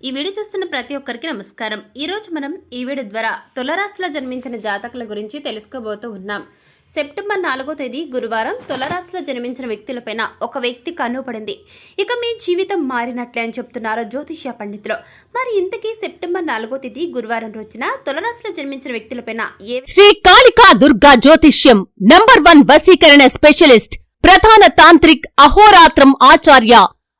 ఈ వీడియో చూస్తున్న ప్రతి ఒక్కరికి నమస్కారం. ఈరోజు మనం ఈ వీడియో ద్వారా తులరాశిలో జన్మించిన జాతకుల గురించి తెలుసుకోబోతూ ఉన్నాం. సెప్టెంబర్ నాలుగో తేదీ గురువారం తులరాశిలో జన్మించిన వ్యక్తులపైన ఒక వ్యక్తి కన్నుపడింది ఇక మీ జీవితం మారినట్లే అని చెప్తున్నారు జ్యోతిష్య పండితులు. మరి ఇంతకీ సెప్టెంబర్ నాలుగో తేదీ గురువారం రోజున తులరాశిలో జన్మించిన వ్యక్తులపైన ఏ శ్రీ కాళికా దుర్గా జ్యోతిష్యం నంబర్ వన్ వసీకరణ స్పెషలిస్ట్ ప్రధాన తాంత్రిక్ అహోరాత్రం ఆచార్య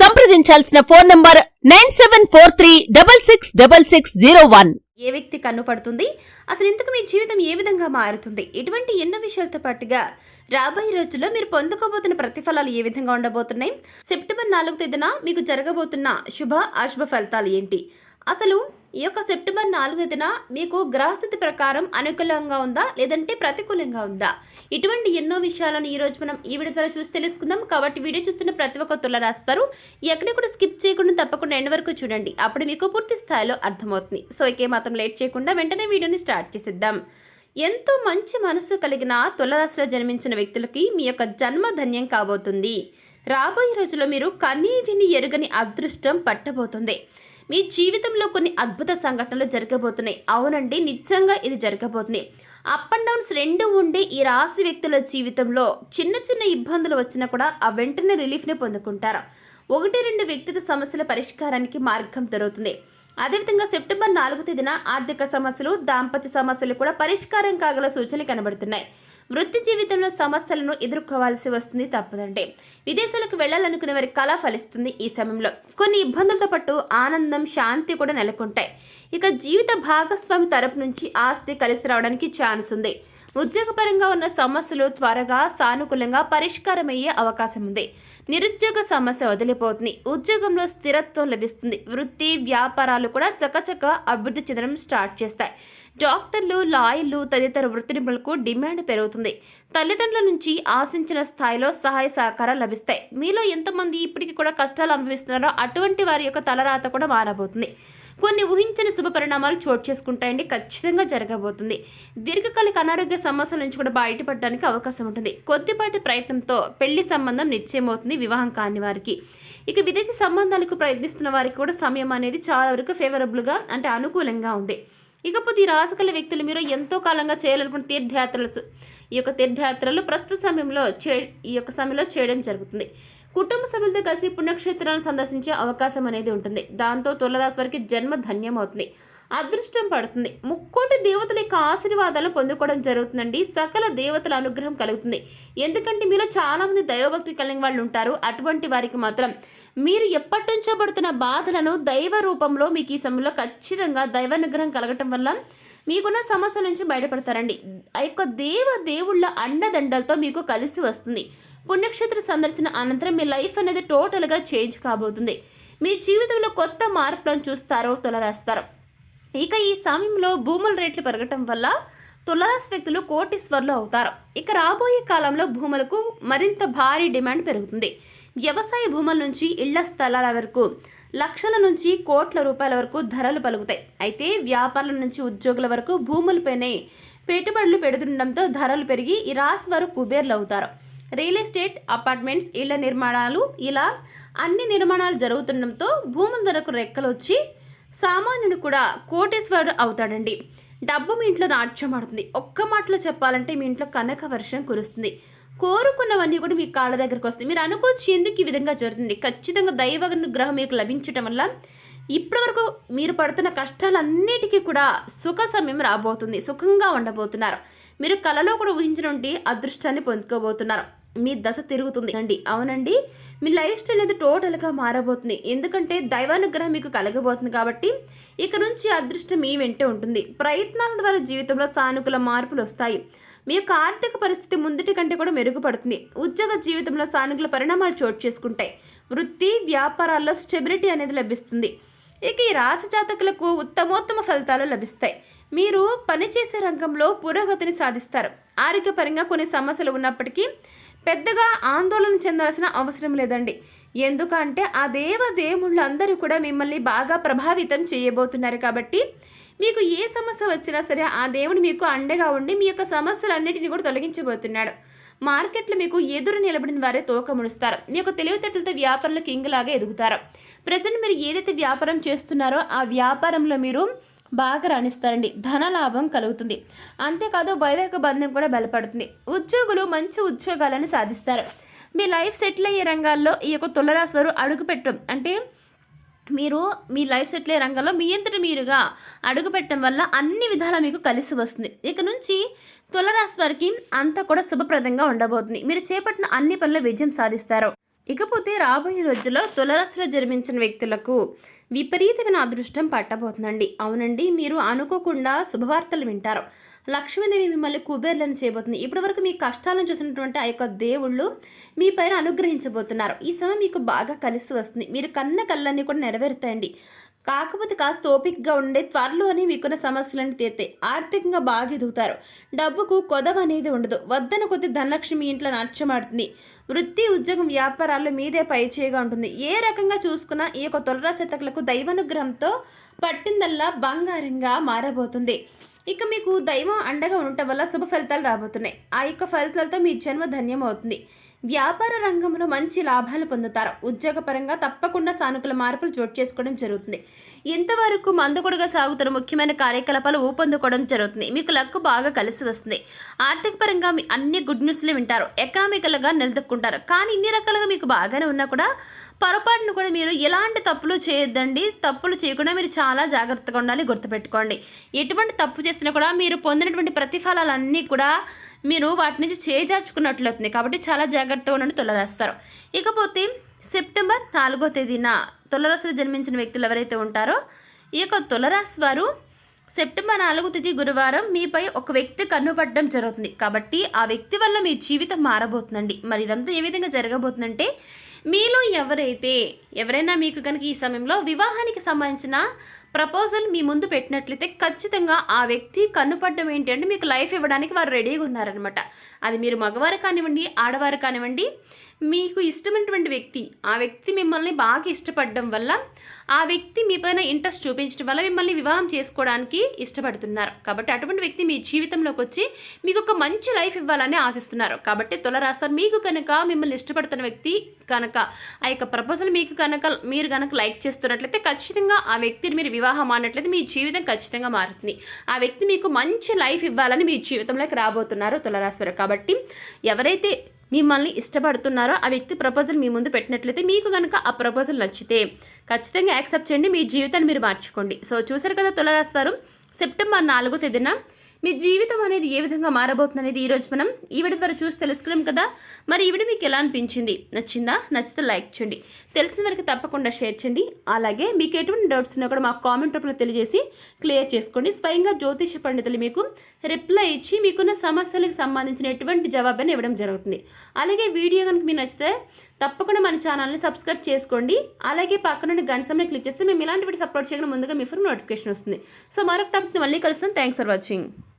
సంప్రదించాల్సిన phone number nine seven four three double six double six zero one. ఏ వ్యక్తి కన్ను పడుతుంది? అసలు ఇంతకు మీ జీవితం ఏ విధంగా మారుతుంది? ఇటువంటి ఎన్నో విషయాలతో పాటుగా రాబోయే రోజుల్లో మీరు పొందుకోబోతున్న ప్రతిఫలాలు ఏ విధంగా ఉండబోతున్నాయి? సెప్టెంబర్ నాలుగు తేదీన మీకు జరగబోతున్న శుభ అశుభ ఫలితాలు ఏంటి? అసలు ఈ యొక్క సెప్టెంబర్ నాలుగైదున మీకు గ్రహస్థితి ప్రకారం అనుకూలంగా ఉందా? లేదంటే ప్రతికూలంగా ఉందా? ఇటువంటి ఎన్నో విషయాలను ఈ రోజు మనం ఈ వీడియో ద్వారా చూసి తెలుసుకుందాం. కాబట్టి వీడియో చూస్తున్న ప్రతి ఒక్క తులరాస్తారు ఎక్కడ కూడా స్కిప్ చేయకుండా తప్పకుండా ఎండ్ వరకు చూడండి. అప్పుడు మీకు పూర్తి స్థాయిలో అర్థమవుతుంది. సో ఇకే మాత్రం లేట్ చేయకుండా వెంటనే వీడియోని స్టార్ట్ చేసేద్దాం. ఎంతో మంచి మనసు కలిగిన తులరాశిలో జన్మించిన వ్యక్తులకి మీ యొక్క జన్మ ధన్యం కాబోతుంది. రాబోయే రోజుల్లో మీరు కనీ విని ఎరుగని అదృష్టం పట్టబోతుంది. మీ జీవితంలో కొన్ని అద్భుత సంఘటనలు జరగబోతున్నాయి. అవునండి నిజంగా ఇది జరగబోతుంది. అప్ అండ్ డౌన్స్ రెండు ఉండే ఈ రాశి వ్యక్తుల జీవితంలో చిన్న చిన్న ఇబ్బందులు వచ్చినా కూడా ఆ వెంటనే రిలీఫ్ని పొందుకుంటారు. ఒకటి రెండు వ్యక్తిగత సమస్యల పరిష్కారానికి మార్గం దొరుకుతుంది. అదేవిధంగా సెప్టెంబర్ నాలుగు తేదీన ఆర్థిక సమస్యలు దాంపత్య సమస్యలు కూడా పరిష్కారం కాగల సూచనలు కనబడుతున్నాయి. వృత్తి జీవితంలో సమస్యలను ఎదుర్కోవాల్సి వస్తుంది తప్పదండి విదేశాలకు వెళ్ళాలనుకునే వారి కళ ఫలిస్తుంది ఈ సమయంలో. కొన్ని ఇబ్బందులతో పాటు ఆనందం శాంతి కూడా నెలకొంటాయి. ఇక జీవిత భాగస్వామి తరపు నుంచి ఆస్తి కలిసి రావడానికి ఛాన్స్ ఉంది. ఉద్యోగపరంగా ఉన్న సమస్యలు త్వరగా సానుకూలంగా పరిష్కారమయ్యే అవకాశం ఉంది నిరుద్యోగ సమస్య వదిలిపోతుంది. ఉద్యోగంలో స్థిరత్వం లభిస్తుంది. వృత్తి వ్యాపారాలు కూడా చకచక అభివృద్ధి చెందడం స్టార్ట్ చేస్తాయి. డాక్టర్లు లాయర్లు తదితర వృత్తి నిపుణులకు డిమాండ్ పెరుగుతుంది. తల్లిదండ్రుల నుంచి ఆశించిన స్థాయిలో సహాయ సహకారాలు లభిస్తాయి. మీలో ఎంతమంది ఇప్పటికీ కూడా కష్టాలు అనుభవిస్తున్నారో అటువంటి వారి యొక్క తలరాత కూడా మారబోతుంది. కొన్ని ఊహించని శుభ పరిణామాలు చోటు చేసుకుంటాయండి ఖచ్చితంగా జరగబోతుంది. దీర్ఘకాలిక అనారోగ్య సమస్యల నుంచి కూడా బయటపడడానికి అవకాశం ఉంటుంది. కొద్దిపాటి ప్రయత్నంతో పెళ్ళి సంబంధం నిశ్చయమవుతుంది వివాహం కాని వారికి. ఇక విదేశీ సంబంధాలకు ప్రయత్నిస్తున్న వారికి కూడా సమయం అనేది చాలా వరకు ఫేవరబుల్గా అంటే అనుకూలంగా ఉంది. ఇకపోతే ఈ రాసకల వ్యక్తులు మీరు ఎంతో కాలంగా చేయాలనుకున్న తీర్థయాత్రలు ఈ యొక్క తీర్థయాత్రలు ప్రస్తుత సమయంలో చే ఈ యొక్క సమయంలో చేయడం జరుగుతుంది. కుటుంబ సభ్యులతో కలిసి పుణ్యక్షేత్రాలను సందర్శించే అవకాశం అనేది ఉంటుంది. దాంతో తులరాశి వారికి జన్మ ధన్యం అవుతుంది అదృష్టం పడుతుంది. ముక్కోటి దేవతల యొక్క ఆశీర్వాదాలు పొందుకోవడం జరుగుతుందండి. సకల దేవతల అనుగ్రహం కలుగుతుంది. ఎందుకంటే మీలో చాలామంది దైవభక్తి కలిగిన వాళ్ళు ఉంటారు. అటువంటి వారికి మాత్రం మీరు ఎప్పటి నుంచో పడుతున్న బాధలను దైవ రూపంలో మీకు ఈ సమయంలో ఖచ్చితంగా దైవానుగ్రహం కలగటం వల్ల మీకున్న సమస్యల నుంచి బయటపడతారండి. ఆ యొక్క దేవ దేవుళ్ళ అండదండలతో మీకు కలిసి వస్తుంది. పుణ్యక్షేత్ర సందర్శన అనంతరం మీ లైఫ్ అనేది టోటల్గా చేంజ్ కాబోతుంది. మీ జీవితంలో కొత్త మార్పులను చూస్తారో తొలరాస్తారు. ఇక ఈ సమయంలో భూముల రేట్లు పెరగటం వల్ల తులరాశి వ్యక్తులు కోటీశ్వర్లు అవుతారు. ఇక రాబోయే కాలంలో భూములకు మరింత భారీ డిమాండ్ పెరుగుతుంది. వ్యవసాయ భూముల నుంచి ఇళ్ళ స్థలాల వరకు లక్షల నుంచి కోట్ల రూపాయల వరకు ధరలు పలుకుతాయి. అయితే వ్యాపారుల నుంచి ఉద్యోగుల వరకు భూములపైనే పెట్టుబడులు పెడుతుండడంతో ధరలు పెరిగి ఈ రాశి వారు కుబేర్లు అవుతారు రియల్ ఎస్టేట్ అపార్ట్మెంట్స్ ఇళ్ళ నిర్మాణాలు ఇలా అన్ని నిర్మాణాలు జరుగుతుండటంతో భూముల ధరకు రెక్కలు వచ్చి సామాన్యుడు కూడా కోటేశ్వరుడు అవుతాడండి. డబ్బు మీ ఇంట్లో నాట్యమాడుతుంది ఒక్క మాటలో చెప్పాలంటే మీ ఇంట్లో కనక వర్షం కురుస్తుంది. కోరుకున్నవన్నీ కూడా మీ కాళ్ళ దగ్గరకు వస్తాయి. మీరు అనుకోవచ్చు ఎందుకు ఈ విధంగా జరుగుతుంది? ఖచ్చితంగా దైవ గ్రహం మీకు లభించటం వల్ల ఇప్పటివరకు మీరు పడుతున్న కష్టాలన్నిటికీ కూడా సుఖ సమయం రాబోతుంది. సుఖంగా ఉండబోతున్నారు. మీరు కలలో కూడా ఊహించినటువంటి అదృష్టాన్ని పొందుకోబోతున్నారు. మీ దశ తిరుగుతుంది. అండి. అవునండి. మీ లైఫ్ స్టైల్ అనేది టోటల్గా మారబోతుంది. ఎందుకంటే దైవానుగ్రహం మీకు కలగబోతుంది కాబట్టి ఇక నుంచి అదృష్టం మీ వెంటే ఉంటుంది. ప్రయత్నాల ద్వారా జీవితంలో సానుకూల మార్పులు వస్తాయి. మీ యొక్క ఆర్థిక పరిస్థితి ముందుటి కంటే కూడా మెరుగుపడుతుంది. ఉద్యోగ జీవితంలో సానుకూల పరిణామాలు చోటు చేసుకుంటాయి. వృత్తి వ్యాపారాల్లో స్టెబిలిటీ అనేది లభిస్తుంది. ఇక ఈ రాశి జాతకులకు ఉత్తమోత్తమ ఫలితాలు లభిస్తాయి. మీరు పనిచేసే రంగంలో పురోగతిని సాధిస్తారు. ఆరోగ్యపరంగా కొన్ని సమస్యలు ఉన్నప్పటికీ పెద్దగా ఆందోళన చెందాల్సిన అవసరం లేదండి. ఎందుకంటే ఆ దేవదేవుళ్ళందరూ కూడా మిమ్మల్ని బాగా ప్రభావితం చేయబోతున్నారు కాబట్టి మీకు ఏ సమస్య వచ్చినా సరే ఆ దేవుడు మీకు అండగా ఉండి మీ యొక్క సమస్యలన్నిటిని కూడా తొలగించబోతున్నాడు. మార్కెట్లో మీకు ఎదురు నిలబడిన వారే తోక ముడుస్తారు మీ యొక్క తెలివితేటలతో వ్యాపారంలో కింగ్ లాగా ఎదుగుతారు. ప్రజెంట్ మీరు ఏదైతే వ్యాపారం చేస్తున్నారో ఆ వ్యాపారంలో మీరు బాగా రాణిస్తారండి. ధన లాభం కలుగుతుంది. అంతేకాదు వైవేక బంధం కూడా బలపడుతుంది. ఉద్యోగులు మంచి ఉద్యోగాలను సాధిస్తారు. మీ లైఫ్ సెటిల్ అయ్యే రంగాల్లో ఈ యొక్క తులరాశి వారు అడుగు పెట్టడం అంటే మీరు మీ లైఫ్ సెటిల్ అయ్యే రంగంలో మీ అంతటి మీరుగా అడుగుపెట్టడం వల్ల అన్ని విధాలా మీకు కలిసి వస్తుంది. ఇక నుంచి తులరాశి వారికి అంతా కూడా శుభప్రదంగా ఉండబోతుంది. మీరు చేపట్టిన అన్ని పనుల విజయం సాధిస్తారు. ఇకపోతే రాబోయే రోజుల్లో తులరాశిలో జన్మించిన వ్యక్తులకు విపరీతమైన అదృష్టం పట్టబోతుందండి. అవునండి మీరు అనుకోకుండా శుభవార్తలు వింటారు. లక్ష్మీదేవి మిమ్మల్ని కుబేర్లను చేయబోతుంది. ఇప్పటివరకు మీ కష్టాలను చూసినటువంటి ఆ యొక్క దేవుళ్ళు మీ పైన అనుగ్రహించబోతున్నారు. ఈ సమయం మీకు బాగా కలిసి వస్తుంది. మీరు కన్న కళ్ళన్నీ కూడా నెరవేరుతాయండి. కాకపోతే కాస్త ఓపికగా ఉండే త్వరలోనే మీకున్న సమస్యలను తీర్తాయి ఆర్థికంగా బాగా ఎదుగుతారు. డబ్బుకు కొదవ అనేది ఉండదు. వద్దన కొద్ది ధనలక్ష్మి ఇంట్లో నాట్యమాడుతుంది. వృత్తి ఉద్యోగం వ్యాపారాల్లో మీదే పైచేయగా ఉంటుంది. ఏ రకంగా చూసుకున్నా ఈ యొక్క తులరాశతకులకు దైవానుగ్రహంతో పట్టిందల్లా బంగారంగా మారబోతుంది. ఇక మీకు దైవం అండగా ఉండటం వల్ల శుభ ఫలితాలు రాబోతున్నాయి. ఆ యొక్క ఫలితాలతో మీ జన్మ ధన్యం అవుతుంది వ్యాపార రంగంలో మంచి లాభాలు పొందుతారు. ఉద్యోగపరంగా తప్పకుండా సానుకూల మార్పులు చోటు చేసుకోవడం జరుగుతుంది. ఇంతవరకు మందకొడుగా సాగుతున్న ముఖ్యమైన కార్యకలాపాలు ఊపందుకోవడం జరుగుతుంది. మీకు లక్కు బాగా కలిసి వస్తుంది. ఆర్థిక పరంగా మీ అన్ని గుడ్ న్యూస్లు వింటారు. ఎకనామికల్గా నిలదొక్కుంటారు. కానీ ఇన్ని రకాలుగా మీకు బాగానే ఉన్నా కూడా పొరపాటును కూడా మీరు ఎలాంటి తప్పులు చేయొద్దండి. తప్పులు చేయకుండా మీరు చాలా జాగ్రత్తగా ఉండాలి గుర్తుపెట్టుకోండి. ఎటువంటి తప్పు చేసినా కూడా మీరు పొందినటువంటి ప్రతిఫలాలన్నీ కూడా మీరు వాటి నుంచి చేజార్చుకున్నట్లు అవుతుంది. కాబట్టి చాలా జాగ్రత్తగా ఉండండి తులరాస్తారు ఇకపోతే సెప్టెంబర్ నాలుగో తేదీన తులరాశిలో జన్మించిన వ్యక్తులు ఎవరైతే ఉంటారో ఈ యొక్క తులరాశి వారు సెప్టెంబర్ నాలుగో తేదీ గురువారం మీపై ఒక వ్యక్తి కన్నుపడడం జరుగుతుంది. కాబట్టి ఆ వ్యక్తి వల్ల మీ జీవితం మారబోతుందండి. మరి ఇదంతా ఏ విధంగా జరగబోతుందంటే మీలో ఎవరైతే ఎవరైనా మీకు కనుక ఈ సమయంలో వివాహానికి సంబంధించిన ప్రపోజల్ మీ ముందు పెట్టినట్లయితే ఖచ్చితంగా ఆ వ్యక్తి కన్నుపడ్డం ఏంటి అంటే మీకు లైఫ్ ఇవ్వడానికి వారు రెడీగా ఉన్నారనమాట అది మీరు మగవారు కానివ్వండి ఆడవారు కానివ్వండి మీకు ఇష్టమైనటువంటి వ్యక్తి ఆ వ్యక్తి మిమ్మల్ని బాగా ఇష్టపడడం వల్ల ఆ వ్యక్తి మీ పైన ఇంట్రెస్ట్ చూపించడం వల్ల మిమ్మల్ని వివాహం చేసుకోవడానికి ఇష్టపడుతున్నారు. కాబట్టి అటువంటి వ్యక్తి మీ జీవితంలోకి వచ్చి మీకు ఒక మంచి లైఫ్ ఇవ్వాలని ఆశిస్తున్నారు. కాబట్టి తులరాశి మీకు కనుక మిమ్మల్ని ఇష్టపడుతున్న వ్యక్తి కనుక ఆ యొక్క ప్రపోజల్ మీకు కనుక మీరు కనుక లైక్ చేస్తున్నట్లయితే ఖచ్చితంగా ఆ వ్యక్తిని మీరు వివాహం అన్నట్లయితే మీ జీవితం ఖచ్చితంగా మారుతుంది. ఆ వ్యక్తి మీకు మంచి లైఫ్ ఇవ్వాలని మీ జీవితంలోకి రాబోతున్నారు తులరాశివారు. కాబట్టి ఎవరైతే మిమ్మల్ని ఇష్టపడుతున్నారో ఆ వ్యక్తి ప్రపోజల్ మీ ముందు పెట్టినట్లయితే మీకు కనుక ఆ ప్రపోజల్ నచ్చితే ఖచ్చితంగా యాక్సెప్ట్ చేయండి. మీ జీవితాన్ని మీరు మార్చుకోండి. సో చూసారు కదా తులరాశి వారు సెప్టెంబర్ నాలుగో తేదీన మీ జీవితం అనేది ఏ విధంగా మారబోతుంది అనేది ఈరోజు మనం ఈవిడ ద్వారా చూసి తెలుసుకున్నాం కదా. మరి ఈవిడ మీకు ఎలా అనిపించింది? నచ్చిందా? నచ్చితే లైక్ చేయండి. తెలిసిన వరకు తప్పకుండా షేర్ చేయండి. అలాగే మీకు ఎటువంటి డౌట్స్ ఉన్నా కూడా మాకు కామెంట్ రూపంలో తెలియజేసి క్లియర్ చేసుకోండి. స్వయంగా జ్యోతిష పండితులు మీకు రిప్లై ఇచ్చి మీకున్న సమస్యలకు సంబంధించిన ఎటువంటి జవాబుని ఇవ్వడం జరుగుతుంది. అలాగే వీడియో కనుక మీకు నచ్చితే తప్పకుండా మన ఛానల్ని సబ్స్క్రైబ్ చేసుకోండి. అలాగే పక్కన గంట సమయం క్లిక్ చేస్తే మేము ఇలాంటి వీడియో సపోర్ట్ చేయడం ముందుగా మీ ఫోన్ నోటిఫికేషన్ వస్తుంది. సో మరొక టాపిక్ మళ్ళీ కలుస్తాం. Thanks for watching.